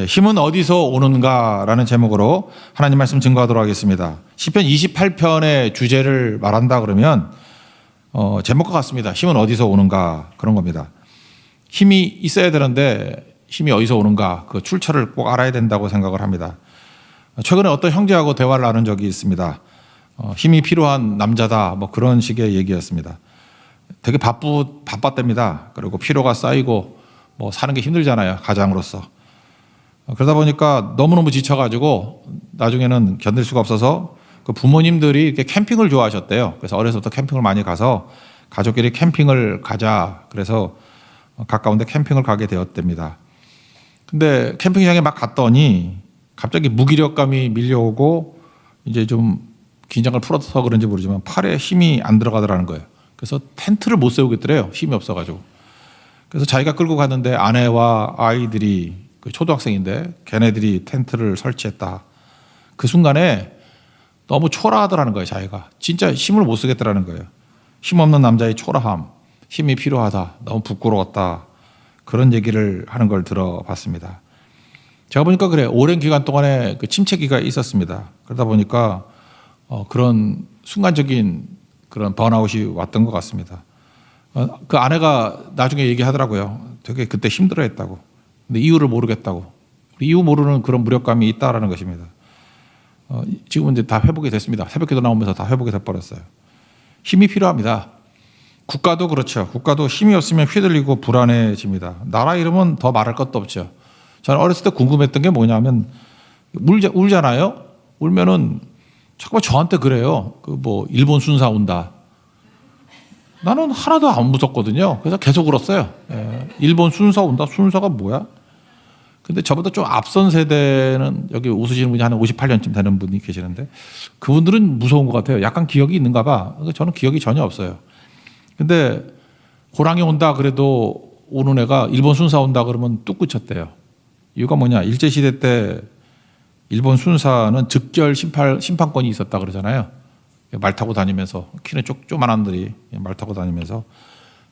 예, 힘은 어디서 오는가라는 제목으로 하나님 말씀 증거하도록 하겠습니다. 시편 28편의 주제를 말한다 그러면 어, 제목과 같습니다. 힘은 어디서 오는가 그런 겁니다. 힘이 있어야 되는데 힘이 어디서 오는가 그 출처를 꼭 알아야 된다고 생각을 합니다. 최근에 어떤 형제하고 대화를 나눈 적이 있습니다. 어, 힘이 필요한 남자다 뭐 그런 식의 얘기였습니다. 되게 바쁘 바빴답니다. 그리고 피로가 쌓이고 뭐 사는 게 힘들잖아요 가장으로서. 어, 그러다 보니까 너무너무 지쳐가지고 나중에는 견딜 수가 없어서 그 부모님들이 이렇게 캠핑을 좋아하셨대요. 그래서 어려서부터 캠핑을 많이 가서 가족끼리 캠핑을 가자. 그래서 가까운데 캠핑을 가게 되었답니다. 근데 캠핑장에 막 갔더니 갑자기 무기력감이 밀려오고 이제 좀 긴장을 풀어서 그런지 모르지만 팔에 힘이 안 들어가더라는 거예요. 그래서 텐트를 못 세우겠더래요. 힘이 없어가지고. 그래서 자기가 끌고 갔는데 아내와 아이들이 그 초등학생인데 걔네들이 텐트를 설치했다. 그 순간에 너무 초라하더라는 거예요, 자기가. 진짜 힘을 못 쓰겠더라는 거예요. 힘없는 남자의 초라함, 힘이 필요하다, 너무 부끄러웠다. 그런 얘기를 하는 걸 들어봤습니다. 제가 보니까 그래 오랜 기간 동안에 그 침체기가 있었습니다. 그러다 보니까 어, 그런 순간적인 그런 번아웃이 왔던 것 같습니다. 어, 그 아내가 나중에 얘기하더라고요. 되게 그때 힘들어 했다고. 근데 이유를 모르겠다고. 이유 모르는 그런 무력감이 있다라는 것입니다. 어, 지금은 이제 다 회복이 됐습니다. 새벽기도 나오면서 다 회복이 돼버렸어요. 힘이 필요합니다. 국가도 그렇죠. 국가도 힘이 없으면 휘둘리고 불안해집니다. 나라 이름은 더 말할 것도 없죠. 저는 어렸을 때 궁금했던 게 뭐냐면 울자, 울잖아요. 울면은 잠깐만 저한테 그래요. 그 뭐 일본 순사 온다. 나는 하나도 안 무섭거든요. 그래서 계속 울었어요. 예. 일본 순사 온다. 순사가 뭐야? 근데 저보다 좀 앞선 세대는 여기 웃으시는 분이 한 58년쯤 되는 분이 계시는데 그분들은 무서운 것 같아요. 약간 기억이 있는가 봐. 저는 기억이 전혀 없어요. 근데 호랑이 온다 그래도 오는 애가 일본 순사 온다 그러면 뚝 그쳤대요. 이유가 뭐냐? 일제 시대 때 일본 순사는 즉결 심판 심판권이 있었다 그러잖아요. 말 타고 다니면서 키는 쪼, 쪼만한 들이 말 타고 다니면서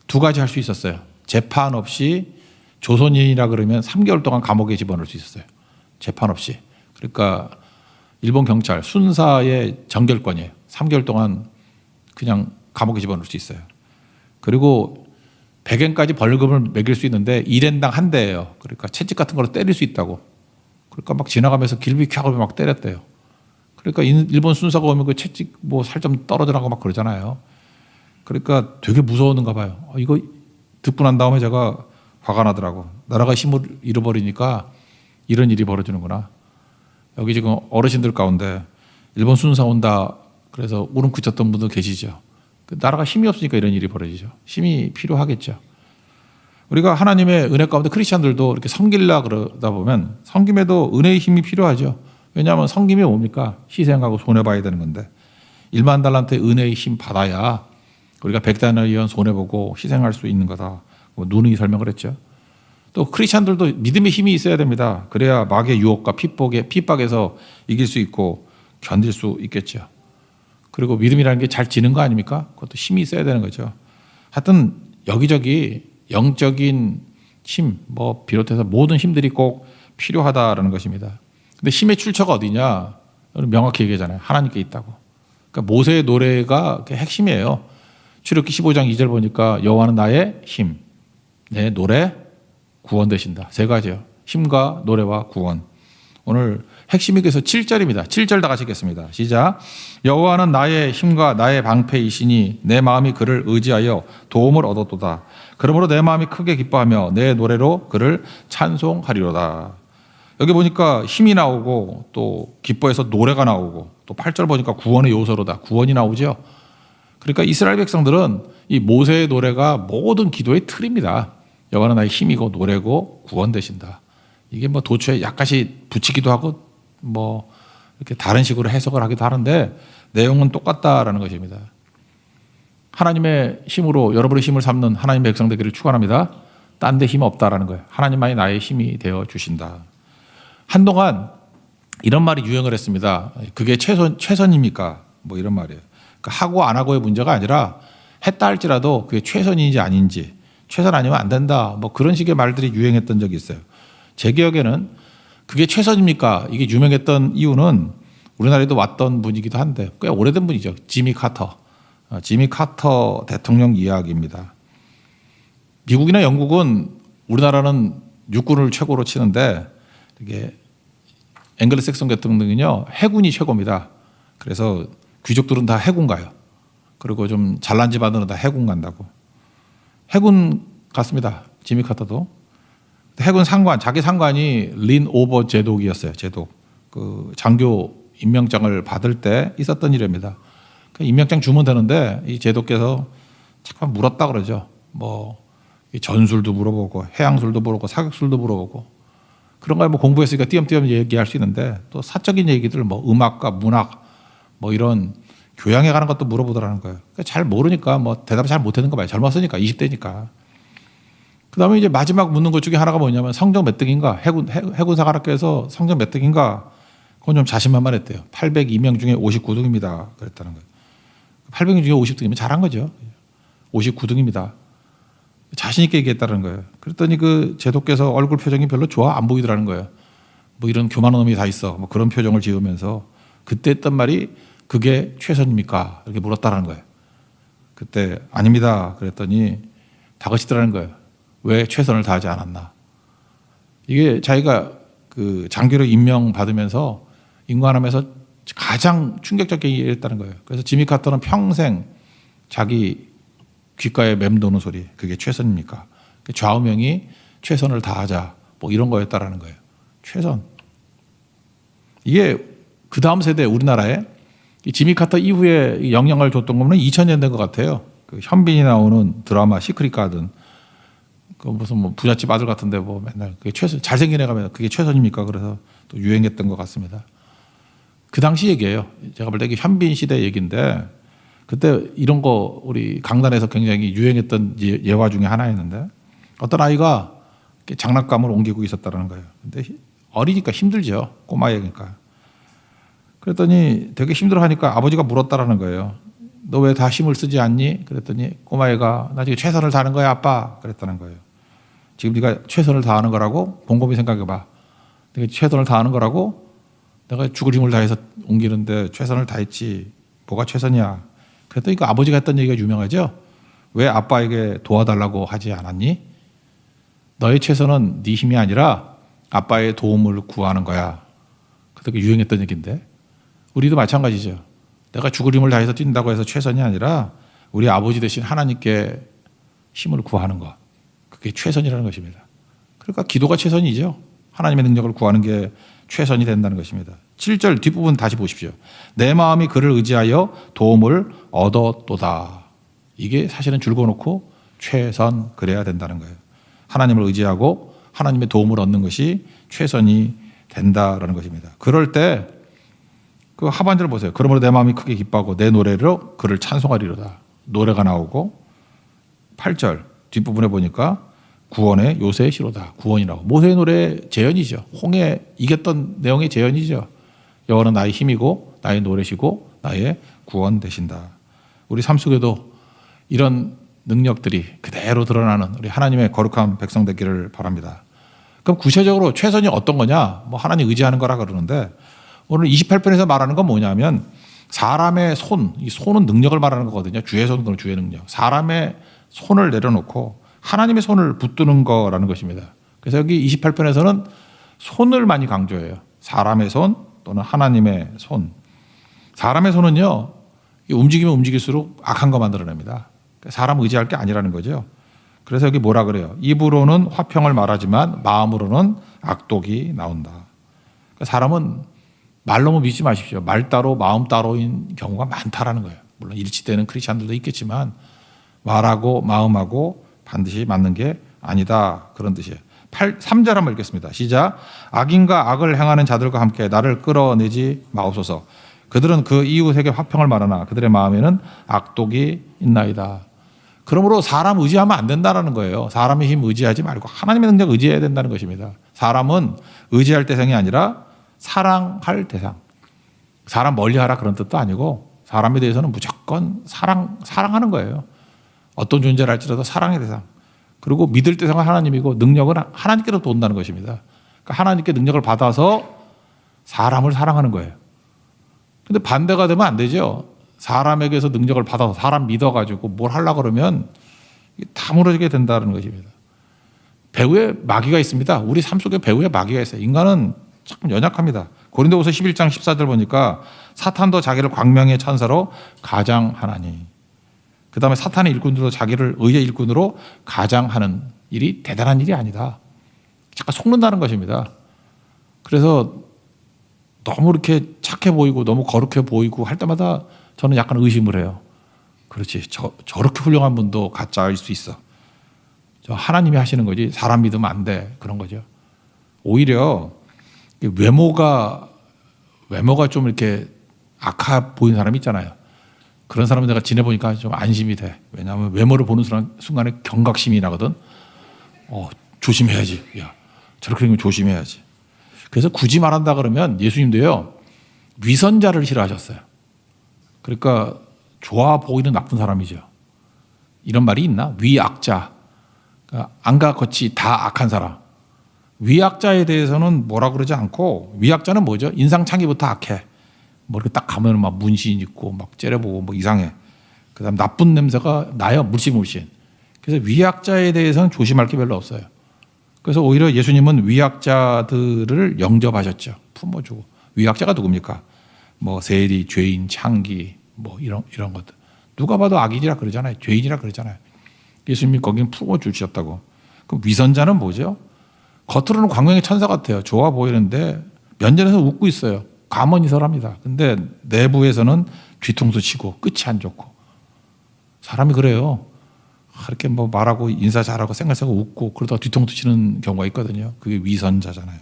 두 가지 할 수 있었어요. 재판 없이 조선인이라 그러면 3개월 동안 감옥에 집어넣을 수 있었어요. 재판 없이. 그러니까 일본 경찰 순사의 정결권이에요. 3개월 동안 그냥 감옥에 집어넣을 수 있어요. 그리고 100엔까지 벌금을 매길 수 있는데 1엔당 한 대예요. 그러니까 채찍 같은 걸로 때릴 수 있다고. 그러니까 막 지나가면서 길비켜고 막 때렸대요. 그러니까 일본 순사가 오면 그 채찍 뭐 살 좀 떨어져나고 막 그러잖아요. 그러니까 되게 무서웠는가 봐요. 어, 이거 듣고 난 다음에 제가 화가 나더라고. 나라가 힘을 잃어버리니까 이런 일이 벌어지는구나. 여기 지금 어르신들 가운데 일본 순사 온다. 그래서 울음 그쳤던 분도 계시죠. 그 나라가 힘이 없으니까 이런 일이 벌어지죠. 힘이 필요하겠죠. 우리가 하나님의 은혜 가운데 크리스천들도 이렇게 섬길라 그러다 보면 섬김에도 은혜의 힘이 필요하죠. 왜냐하면 섬김이 뭡니까? 희생하고 손해봐야 되는 건데 1만 달란트의 은혜의 힘 받아야 우리가 100단을 손해보고 희생할 수 있는 거다. 뭐 누누이 설명을 했죠. 또 크리스천들도 믿음의 힘이 있어야 됩니다. 그래야 마귀의 유혹과 핍박에, 핍박에서 이길 수 있고 견딜 수 있겠죠. 그리고 믿음이라는 게 잘 지는 거 아닙니까? 그것도 힘이 있어야 되는 거죠. 하여튼 여기저기 영적인 힘, 뭐 비롯해서 모든 힘들이 꼭 필요하다라는 것입니다. 근데 힘의 출처가 어디냐? 명확히 얘기하잖아요. 하나님께 있다고. 그러니까 모세의 노래가 핵심이에요. 출애굽기 15장 2절 보니까 여호와는 나의 힘, 내 노래, 구원 되신다. 세 가지요. 힘과 노래와 구원. 오늘 핵심이 그래서 7절입니다. 7절 다 같이 읽겠습니다. 시작. 여호와는 나의 힘과 나의 방패이시니 내 마음이 그를 의지하여 도움을 얻었도다. 그러므로 내 마음이 크게 기뻐하며 내 노래로 그를 찬송하리로다. 여기 보니까 힘이 나오고 또 기뻐해서 노래가 나오고 또 8절 보니까 구원의 요소로다. 구원이 나오죠. 그러니까 이스라엘 백성들은 이 모세의 노래가 모든 기도의 틀입니다. 여호와는 나의 힘이고 노래고 구원 되신다. 이게 뭐 도처에 약간씩 붙이기도 하고 뭐 이렇게 다른 식으로 해석을 하기도 하는데 내용은 똑같다라는 것입니다. 하나님의 힘으로 여러분의 힘을 삼는 하나님의 백성 되기를 축원합니다. 딴 데 힘 없다라는 거예요. 하나님만이 나의 힘이 되어 주신다. 한동안 이런 말이 유행을 했습니다. 그게 최선 최선입니까? 뭐 이런 말이에요. 그러니까 하고 안 하고의 문제가 아니라 했다 할지라도 그게 최선인지 아닌지 최선 아니면 안 된다. 뭐 그런 식의 말들이 유행했던 적이 있어요. 제 기억에는 그게 최선입니까? 이게 유명했던 이유는 우리나라에도 왔던 분이기도 한데 꽤 오래된 분이죠. 지미 카터. 어, 지미 카터 대통령 이야기입니다. 미국이나 영국은 우리나라는 육군을 최고로 치는데 이게 앵글로색슨 같은 경우는요 해군이 최고입니다. 그래서 귀족들은 다 해군 가요. 그리고 좀 잘난 집안들은 다 해군 간다고. 해군 갔습니다. 지미 카터도. 해군 상관 자기 상관이 린 오버 제독이었어요. 제독. 그 장교 임명장을 받을 때 있었던 일입니다. 그 임명장 주면 되는데 이 제독께서 잠깐 물었다 그러죠. 뭐이 전술도 물어보고 해양술도 물어보고 사격술도 물어보고 그런 걸 뭐 공부했으니까 띄엄띄엄 얘기할 수 있는데 또 사적인 얘기들 뭐 음악과 문학 뭐 이런 교양에 관한 것도 물어보더라는 거예요. 그러니까 잘 모르니까 뭐 대답을 잘 못하는 거 봐요. 젊었으니까 20대니까. 그 다음에 이제 마지막 묻는 것 중에 하나가 뭐냐면 성적 몇 등인가 해군 해- 해군사관학교에서 성적 몇 등인가 그건 좀 자신만만했대요. 802명 중에 59등입니다. 그랬다는 거예요. 800명 중에 50등이면 잘한 거죠. 59등입니다. 자신 있게 얘기했다는 거예요. 그랬더니 그 제독께서 얼굴 표정이 별로 좋아 안 보이더라는 거예요. 뭐 이런 교만한 놈이 다 있어. 뭐 그런 표정을 지으면서 그때 했던 말이 그게 최선입니까? 이렇게 물었다라는 거예요. 그때 아닙니다. 그랬더니 다그치더라는 거예요. 왜 최선을 다하지 않았나? 이게 자기가 그 장교로 임명 받으면서 인관하면서 가장 충격적인 얘기를 했다는 거예요. 그래서 지미 카터는 평생 자기 귓가에 맴도는 소리 그게 최선입니까? 그 좌우명이 최선을 다하자 뭐 이런 거였다라는 거예요. 최선. 이게 그 다음 세대 우리나라에 이 지미 카터 이후에 이 영향을 줬던 거는 2000년대인 것 같아요. 그 현빈이 나오는 드라마 시크릿 가든 그 무슨 뭐 부잣집 아들 같은데 뭐 맨날 그게 최선 잘생긴 애가 맨날 그게 최선입니까? 그래서 또 유행했던 것 같습니다. 그 당시 얘기예요. 제가 볼 때 현빈 시대 얘기인데 그때 이런 거 우리 강단에서 굉장히 유행했던 예- 예화 중에 하나였는데 어떤 아이가 장난감을 옮기고 있었다는 거예요. 근데 히- 어리니까 힘들죠. 꼬마애니까. 그랬더니 되게 힘들어하니까 아버지가 물었다라는 거예요. 너 왜 다 힘을 쓰지 않니? 그랬더니 꼬마애가 나 지금 최선을 다하는 거야 아빠. 그랬다는 거예요. 지금 네가 최선을 다하는 거라고 곰곰이 생각해봐. 내가 최선을 다하는 거라고 내가 죽을 힘을 다해서 옮기는데 최선을 다했지. 뭐가 최선이야? 그랬더니 그 아버지가 했던 얘기가 유명하죠. 왜 아빠에게 도와달라고 하지 않았니? 너의 최선은 네 힘이 아니라 아빠의 도움을 구하는 거야. 그때 유행했던 얘기인데 우리도 마찬가지죠. 내가 죽을 힘을 다해서 뛴다고 해서 최선이 아니라 우리 아버지 대신 하나님께 힘을 구하는 것. 그게 최선이라는 것입니다. 그러니까 기도가 최선이죠. 하나님의 능력을 구하는 게 최선이 된다는 것입니다. 7절 뒷부분 다시 보십시오. 내 마음이 그를 의지하여 도움을 얻었도다. 이게 사실은 줄거놓고 최선 그래야 된다는 거예요. 하나님을 의지하고 하나님의 도움을 얻는 것이 최선이 된다라는 것입니다. 그럴 때 그 하반절 보세요. 그러므로 내 마음이 크게 기뻐하고 내 노래로 그를 찬송하리로다. 노래가 나오고 8절 뒷부분에 보니까 구원의 요새의 시로다. 구원이라고. 모세의 노래 재현이죠. 홍해 이겼던 내용의 재현이죠. 여호와는 나의 힘이고 나의 노래시고 나의 구원 되신다. 우리 삶 속에도 이런 능력들이 그대로 드러나는 우리 하나님의 거룩한 백성 되기를 바랍니다. 그럼 구체적으로 최선이 어떤 거냐? 뭐 하나님 의지하는 거라 그러는데 오늘 28편에서 말하는 건 뭐냐면 사람의 손, 이 손은 능력을 말하는 거거든요. 주의 손, 그런 주의 능력. 사람의 손을 내려놓고 하나님의 손을 붙드는 거라는 것입니다. 그래서 여기 28편에서는 손을 많이 강조해요. 사람의 손 또는 하나님의 손. 사람의 손은요, 이 움직이면 움직일수록 악한 거 만들어냅니다. 사람 의지할 게 아니라는 거죠. 그래서 여기 뭐라 그래요? 입으로는 화평을 말하지만 마음으로는 악독이 나온다. 그러니까 사람은 말로만 믿지 마십시오. 말 따로 마음 따로인 경우가 많다라는 거예요. 물론 일치되는 크리스천들도 있겠지만 말하고 마음하고 반드시 맞는 게 아니다 그런 뜻이에요. 8, 3절 한번 읽겠습니다. 시작. 악인과 악을 행하는 자들과 함께 나를 끌어내지 마옵소서. 그들은 그 이웃에게 화평을 말하나 그들의 마음에는 악독이 있나이다. 그러므로 사람 의지하면 안 된다라는 거예요. 사람의 힘 의지하지 말고 하나님의 능력 의지해야 된다는 것입니다. 사람은 의지할 대상이 아니라 사랑할 대상. 사람 멀리하라 그런 뜻도 아니고 사람에 대해서는 무조건 사랑 사랑하는 거예요. 어떤 존재를 할지라도 사랑의 대상. 그리고 믿을 대상은 하나님이고 능력은 하나님께로부터 온다는 것입니다. 그러니까 하나님께 능력을 받아서 사람을 사랑하는 거예요. 근데 반대가 되면 안 되죠. 사람에게서 능력을 받아서 사람 믿어가지고 뭘 하려고 그러면 다 무너지게 된다는 것입니다. 배후에 마귀가 있습니다. 우리 삶 속에 배후에 마귀가 있어요. 인간은 참 연약합니다. 고린도후서 11장 14절 보니까 사탄도 자기를 광명의 천사로 가장하나니. 그 다음에 사탄의 일꾼들도 자기를 의의 일꾼으로 가장하는 일이 대단한 일이 아니다. 잠깐 속는다는 것입니다. 그래서 너무 이렇게 착해 보이고 너무 거룩해 보이고 할 때마다 저는 약간 의심을 해요. 그렇지. 저, 저렇게 훌륭한 분도 가짜일 수 있어. 저 하나님이 하시는 거지 사람 믿으면 안 돼. 그런 거죠. 오히려 외모가 외모가 좀 이렇게 악하 보이는 사람이 있잖아요. 그런 사람을 내가 지내보니까 좀 안심이 돼. 왜냐하면 외모를 보는 순간- 순간에 경각심이 나거든. 어, 조심해야지. 야, 저렇게 생기면 조심해야지. 그래서 굳이 말한다 그러면 예수님도요, 위선자를 싫어하셨어요. 그러니까 좋아 보이는 나쁜 사람이죠. 이런 말이 있나? 위악자. 그러니까 안과 겉이 다 악한 사람. 위악자에 대해서는 뭐라 그러지 않고 위악자는 뭐죠? 인상착의부터 악해. 뭐 이렇게 딱 가면 막 문신 있고 막 째려보고 뭐 이상해. 그다음 나쁜 냄새가 나요. 물씬물씬. 그래서 위악자에 대해서는 조심할 게 별로 없어요. 그래서 오히려 예수님은 위악자들을 영접하셨죠. 품어주고. 위악자가 누굽니까? 뭐 세리, 죄인, 창기, 뭐 이런 이런 것들. 누가 봐도 악인이라 그러잖아요. 죄인이라 그러잖아요. 예수님이 거긴 품어주셨다고. 그럼 위선자는 뭐죠? 겉으로는 광명의 천사 같아요. 좋아 보이는데 면전에서 웃고 있어요. 가만히설합니다. 근데 내부에서는 뒤통수 치고 끝이 안 좋고 사람이 그래요. 이렇게 뭐 말하고 인사 잘하고 생각하고 웃고 그러다가 뒤통수 치는 경우가 있거든요. 그게 위선자잖아요.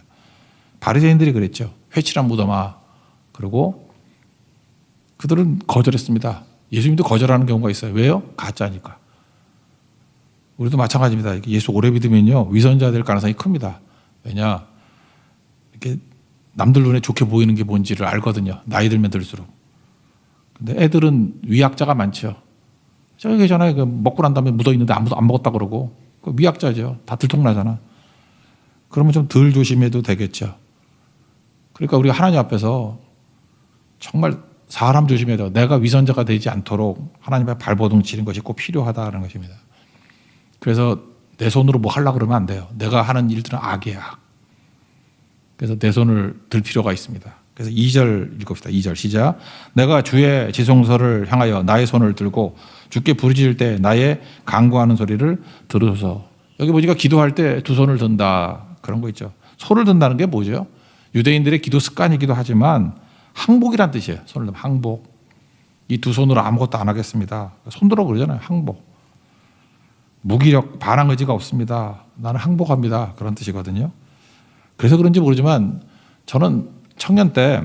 바리새인들이 그랬죠. 회칠한 무덤아. 그리고 그들은 거절했습니다. 예수님도 거절하는 경우가 있어요. 왜요? 가짜니까. 우리도 마찬가지입니다. 예수 오래 믿으면요 위선자 될 가능성이 큽니다. 왜냐 이렇게 남들 눈에 좋게 보이는 게 뭔지를 알거든요. 나이 들면 들수록. 근데 애들은 위약자가 많죠. 저기 계잖아요. 그 먹고 난 다음에 묻어 있는데 아무도 안 먹었다 그러고 그 위약자죠. 다 들통나잖아. 그러면 좀 덜 조심해도 되겠죠. 그러니까 우리가 하나님 앞에서 정말 사람 조심해야 돼요. 내가 위선자가 되지 않도록 하나님의 발버둥 치는 것이 꼭 필요하다는 것입니다. 그래서 내 손으로 뭐 하려고 그러면 안 돼요. 내가 하는 일들은 악이야. 악. 그래서 내 손을 들 필요가 있습니다. 그래서 2절 읽읍시다. 2절 시작. 내가 주의 지성소를 향하여 나의 손을 들고 주께 부르짖을 때 나의 간구하는 소리를 들으소서. 여기 보니까 기도할 때 두 손을 든다. 그런 거 있죠. 손을 든다는 게 뭐죠? 유대인들의 기도 습관이기도 하지만 항복이란 뜻이에요. 손을 들면 항복. 이 두 손으로 아무것도 안 하겠습니다. 손들어 그러잖아요. 항복. 무기력, 반항 의지가 없습니다. 나는 항복합니다. 그런 뜻이거든요. 그래서 그런지 모르지만 저는 청년 때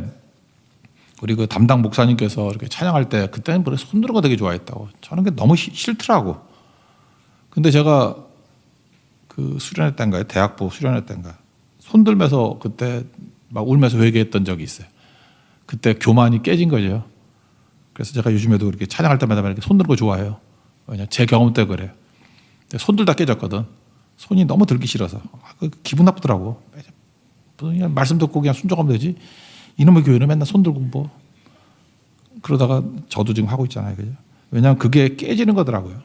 우리 그 담당 목사님께서 이렇게 찬양할 때 그때는 손드는 거 되게 좋아했다고. 저는 그게 너무 시- 싫더라고. 근데 제가 그 수련회 때인가요? 대학부 수련회 때인가. 손들면서 그때 막 울면서 회개했던 적이 있어요. 그때 교만이 깨진 거죠. 그래서 제가 요즘에도 이렇게 찬양할 때마다 이렇게 거 좋아해요. 왜냐 제 경험 때. 근데 손들 다 깨졌거든. 손이 너무 들기 싫어서 아, 그 기분 나쁘더라고. 그냥 말씀 듣고 그냥 순종하면 되지. 이놈의 교회는 맨날 손 들고 뭐 그러다가 저도 지금 하고 있잖아요. 그죠? 왜냐하면 그게 깨지는 거더라고요.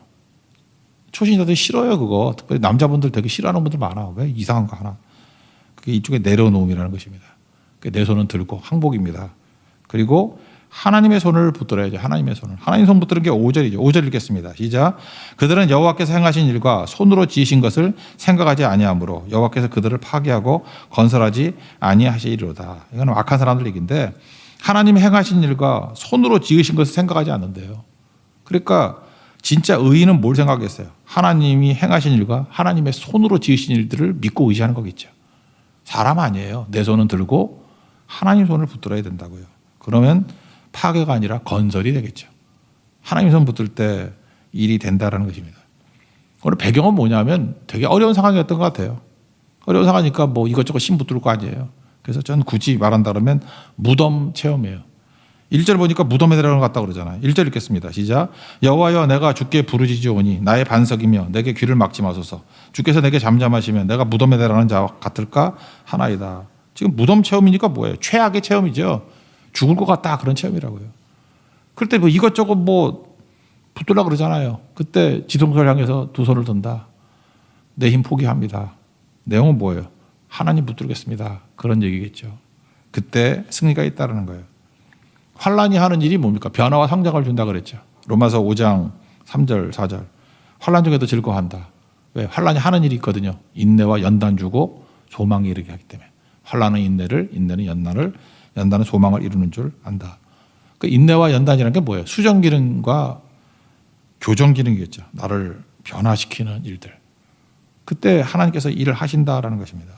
초신자들 싫어요 그거. 특별히 남자분들 되게 싫어하는 분들 많아. 왜 이상한 거 하나. 그게 이쪽에 내려놓음이라는 것입니다. 그내 손은 들고 항복입니다. 그리고 하나님의 손을 붙들어야죠. 하나님의 손을. 하나님 손 붙드는 게 5절이죠. 5절 읽겠습니다. 시작. 그들은 여호와께서 행하신 일과 손으로 지으신 것을 생각하지 아니하므로 여호와께서 그들을 파괴하고 건설하지 아니하시리로다. 이건 악한 사람들 얘기인데 하나님이 행하신 일과 손으로 지으신 것을 생각하지 않는데요. 그러니까 진짜 의인은 뭘 생각했어요? 하나님이 행하신 일과 하나님의 손으로 지으신 일들을 믿고 의지하는 거겠죠. 사람 아니에요. 내 손은 들고 하나님 손을 붙들어야 된다고요. 그러면 파괴가 아니라 건설이 되겠죠. 하나님 손 붙들 때 일이 된다라는 것입니다. 오늘 배경은 뭐냐면 되게 어려운 상황이었던 것 같아요. 어려운 상황이니까 뭐 이것저것 심 붙들 거 아니에요. 그래서 저는 굳이 말한다 그러면 무덤 체험이에요. 1절 보니까 무덤에 들어갔다 그러잖아요. 1절 읽겠습니다. 시작. 여호와여 내가 주께 부르짖으오니 나의 반석이며 내게 귀를 막지 마소서. 주께서 내게 잠잠하시면 내가 무덤에 들어가는 자와 같을까 하나이다. 지금 무덤 체험이니까 뭐예요? 최악의 체험이죠. 죽을 것 같다 그런 체험이라고요. 그럴 때 뭐 이것저것 뭐 붙들라 그러잖아요. 그때 지동소를 향해서 두 손을 든다. 내 힘 포기합니다. 내용은 뭐예요? 하나님 붙들겠습니다. 그런 얘기겠죠. 그때 승리가 있다라는 거예요. 환란이 하는 일이 뭡니까? 변화와 성장을 준다 그랬죠. 로마서 5장 3절 4절. 환란 중에도 즐거워한다. 왜? 환란이 하는 일이 있거든요. 인내와 연단 주고 소망이 이르게 하기 때문에. 환란은 인내를, 인내는 연단을, 연단은 소망을 이루는 줄 안다. 그 인내와 연단이라는 게 뭐예요? 수정 기능과 교정 기능이겠죠. 나를 변화시키는 일들. 그때 하나님께서 일을 하신다라는 것입니다.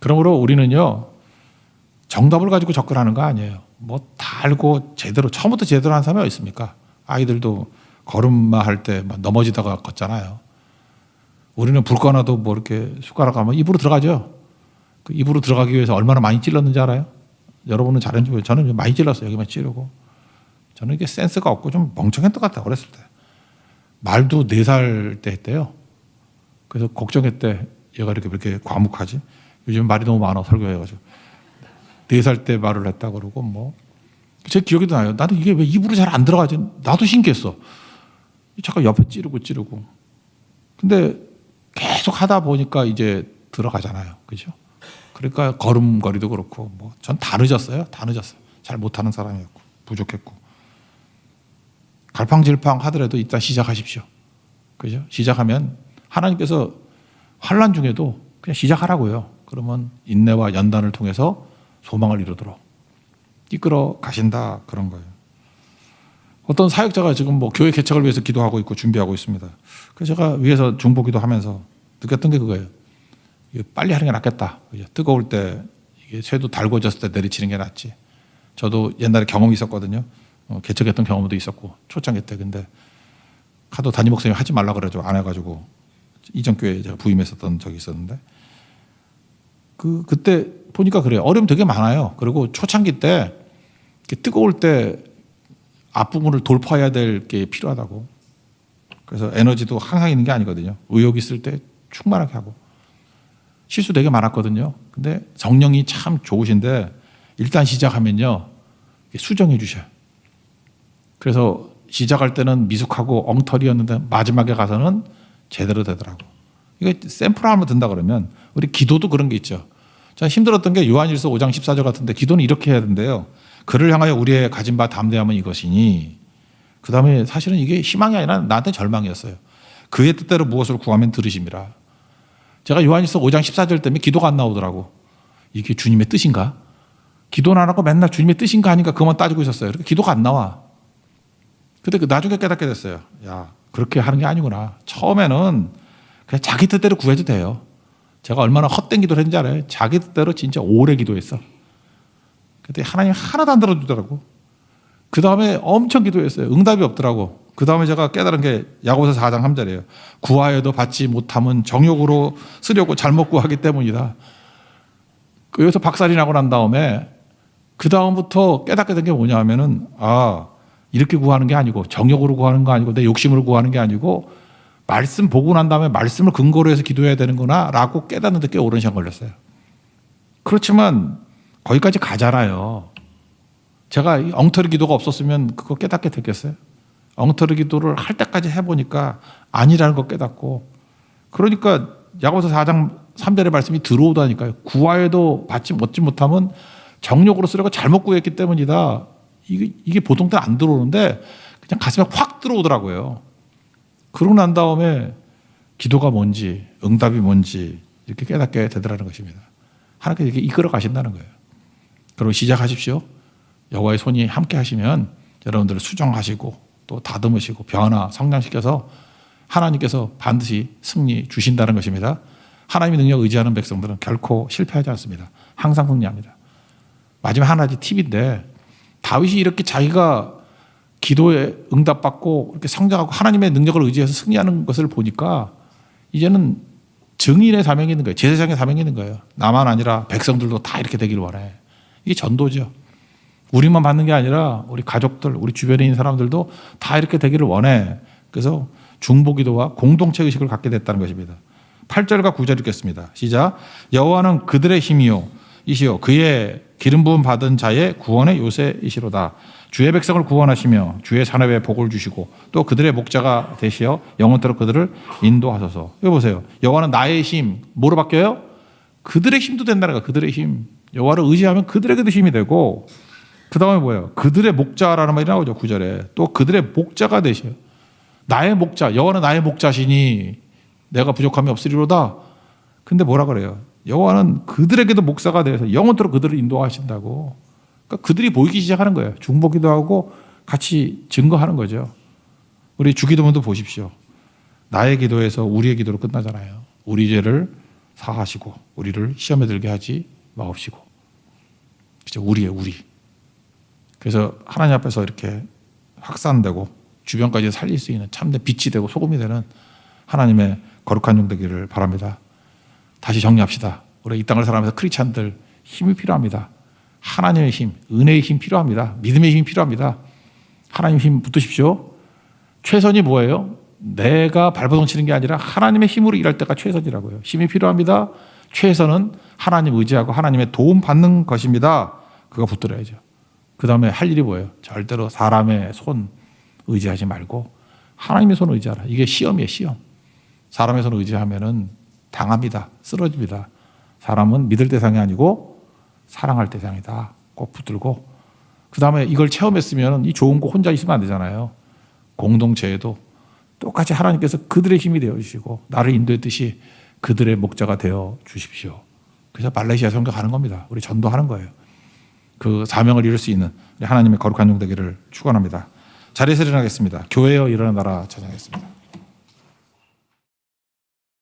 그러므로 우리는요 정답을 가지고 접근하는 거 아니에요. 뭐 다 알고 제대로 처음부터 제대로 한 사람이 어디 있습니까? 아이들도 걸음마 할 때 넘어지다가 걷잖아요. 우리는 불 꺼놔도 뭐 이렇게 숟가락 하면 입으로 들어가죠. 그 입으로 들어가기 위해서 얼마나 많이 찔렀는지 알아요? 여러분은 잘했는지 모르겠어요. 저는 많이 찔렀어요. 여기만 찌르고. 저는 이게 센스가 없고 좀 멍청했던 것 같아요. 어렸을 때. 말도 네 살 때 했대요. 그래서 걱정했대. 얘가 이렇게 이렇게 과묵하지. 요즘 말이 너무 많아 설교해가지고 네 살 때 말을 했다 그러고 뭐 제 기억에도 나요. 나도 이게 왜 입으로 잘 안 들어가지? 나도 신기했어. 잠깐 옆에 찌르고 찌르고. 근데 계속 하다 보니까 이제 들어가잖아요. 그죠? 그러니까 걸음걸이도 그렇고 뭐 전 다 늦었어요. 다 늦었어요. 잘 못하는 사람이었고 부족했고 갈팡질팡 하더라도 일단 시작하십시오. 그죠? 시작하면 하나님께서 환란 중에도 그냥 시작하라고요. 그러면 인내와 연단을 통해서 소망을 이루도록 이끌어 가신다 그런 거예요. 어떤 사역자가 지금 뭐 교회 개척을 위해서 기도하고 있고 준비하고 있습니다. 그래서 제가 위에서 중보기도 하면서 느꼈던 게 그거예요. 빨리 하는 게 낫겠다. 뜨거울 때 이게 쇠도 달궈졌을 때 내리치는 게 낫지. 저도 옛날에 경험이 있었거든요. 어, 개척했던 경험도 있었고 초창기 때 근데 하도 담임 목사님 하지 말라 그러죠. 안 해가지고 이전 교회에 제가 부임했었던 적이 있었는데 그 그때 보니까 그래요. 어려움 되게 많아요. 그리고 초창기 때 뜨거울 때 앞부분을 돌파해야 될 게 필요하다고. 그래서 에너지도 항상 있는 게 아니거든요. 의욕 있을 때 충만하게 하고 실수 되게 많았거든요. 근데 정령이 참 좋으신데 일단 시작하면요 수정해 주셔요. 그래서 시작할 때는 미숙하고 엉터리였는데 마지막에 가서는 제대로 되더라고. 이거 샘플 하나 든다 그러면 우리 기도도 그런 게 있죠. 자 힘들었던 게 요한일서 5장 14절 같은데 기도는 이렇게 해야 된대요. 그를 향하여 우리의 가진 바 담대함은 이것이니 그 다음에 사실은 이게 희망이 아니라 나한테 절망이었어요. 그의 뜻대로 무엇을 구하면 들으심이라. 제가 요한일서 5장 14절 때문에 기도가 안 나오더라고. 이게 주님의 뜻인가? 기도는 안 하고 맨날 주님의 뜻인가 하니까 그만 따지고 있었어요. 그러니까 기도가 안 나와. 근데 그 나중에 깨닫게 됐어요. 야, 그렇게 하는 게 아니구나. 처음에는 그냥 자기 뜻대로 구해도 돼요. 제가 얼마나 헛된 기도를 했는지 알아요? 자기 뜻대로 진짜 오래 기도했어. 근데 하나님 하나도 안 들어주더라고. 그 다음에 엄청 기도했어요. 응답이 없더라고. 그 다음에 제가 깨달은 게 야고보서 4장 3절이에요. 구하여도 받지 못함은 정욕으로 쓰려고 잘못 구하기 때문이다. 그 여기서 박살이 나고 난 다음에 그 다음부터 깨닫게 된 게 뭐냐 하면은 아 이렇게 구하는 게 아니고 정욕으로 구하는 거 아니고 내 욕심으로 구하는 게 아니고 말씀 보고 난 다음에 말씀을 근거로 해서 기도해야 되는구나라고 깨닫는데 꽤 오랜 시간 걸렸어요. 그렇지만 거기까지 가잖아요. 제가 이 엉터리 기도가 없었으면 그거 깨닫게 됐겠어요? 엉터리 기도를 할 때까지 해보니까 아니라는 거 깨닫고 그러니까 야고보서 4장 3절의 말씀이 들어오다니까요. 구하여도 받지 못지 못하면 정욕으로 쓰려고 잘못 구했기 때문이다. 이게, 이게 보통 때 안 들어오는데 그냥 가슴에 확 들어오더라고요. 그러고 난 다음에 기도가 뭔지 응답이 뭔지 이렇게 깨닫게 되더라는 것입니다. 하나님께 이렇게 이끌어 가신다는 거예요. 그리고 시작하십시오. 여호와의 손이 함께 하시면 여러분들을 수정하시고 또 다듬으시고 변화 성장시켜서 하나님께서 반드시 승리 주신다는 것입니다. 하나님의 능력 의지하는 백성들은 결코 실패하지 않습니다. 항상 승리합니다. 마지막 하나지 팁인데 다윗이 이렇게 자기가 기도에 응답받고 이렇게 성장하고 하나님의 능력을 의지해서 승리하는 것을 보니까 이제는 증인의 사명이 있는 거예요. 제사장의 사명이 있는 거예요. 나만 아니라 백성들도 다 이렇게 되기를 원해. 이게 전도죠. 우리만 받는 게 아니라 우리 가족들, 우리 주변에 있는 사람들도 다 이렇게 되기를 원해. 그래서 중보기도와 공동체 의식을 갖게 됐다는 것입니다. 8절과 9절 읽겠습니다. 시작. 여호와는 그들의 힘이요 이시요 그의 기름 부음 받은 자의 구원의 요새이시로다. 주의 백성을 구원하시며 주의 산업에 복을 주시고 또 그들의 목자가 되시어 영원토록 그들을 인도하소서. 여기 보세요. 여호와는 나의 힘 뭐로 바뀌어요? 그들의 힘도 된다는 거야. 그들의 힘. 여호와를 의지하면 그들에게도 힘이 되고 그 다음에 뭐예요? 그들의 목자라는 말이 나오죠. 구절에 또 그들의 목자가 되셔요. 나의 목자, 여호와는 나의 목자시니 내가 부족함이 없으리로다. 근데 뭐라 그래요? 여호와는 그들에게도 목사가 되어서 영원토록 그들을 인도하신다고. 그러니까 그들이 보이기 시작하는 거예요. 중보기도 하고 같이 증거하는 거죠. 우리 주기도문도 보십시오. 나의 기도에서 우리의 기도로 끝나잖아요. 우리 죄를 사하시고 우리를 시험에 들게 하지 마옵시고. 그죠? 우리의 우리. 그래서 하나님 앞에서 이렇게 확산되고 주변까지 살릴 수 있는 참된 빛이 되고 소금이 되는 하나님의 거룩한 종 되기를 바랍니다. 다시 정리합시다. 우리 이 땅을 살아가면서 크리스찬들 힘이 필요합니다. 하나님의 힘, 은혜의 힘 필요합니다. 믿음의 힘 필요합니다. 하나님 힘 붙드십시오. 최선이 뭐예요? 내가 발버둥 치는 게 아니라 하나님의 힘으로 일할 때가 최선이라고요. 힘이 필요합니다. 최선은 하나님 의지하고 하나님의 도움 받는 것입니다. 그거 붙들어야죠. 그 다음에 할 일이 뭐예요? 절대로 사람의 손 의지하지 말고 하나님의 손 의지하라. 이게 시험이에요, 시험. 사람의 손 의지하면은 당합니다. 쓰러집니다. 사람은 믿을 대상이 아니고 사랑할 대상이다. 꼭 붙들고 그 다음에 이걸 체험했으면 이 좋은 거 혼자 있으면 안 되잖아요. 공동체에도 똑같이 하나님께서 그들의 힘이 되어 주시고 나를 인도했듯이 그들의 목자가 되어 주십시오. 그래서 말레이시아 선교 가는 겁니다. 우리 전도하는 거예요. 그 사명을 이룰 수 있는 하나님의 거룩한 종 되기를 축원합니다. 자리에서 일어나겠습니다. 교회여 일어나라 찬양하겠습니다.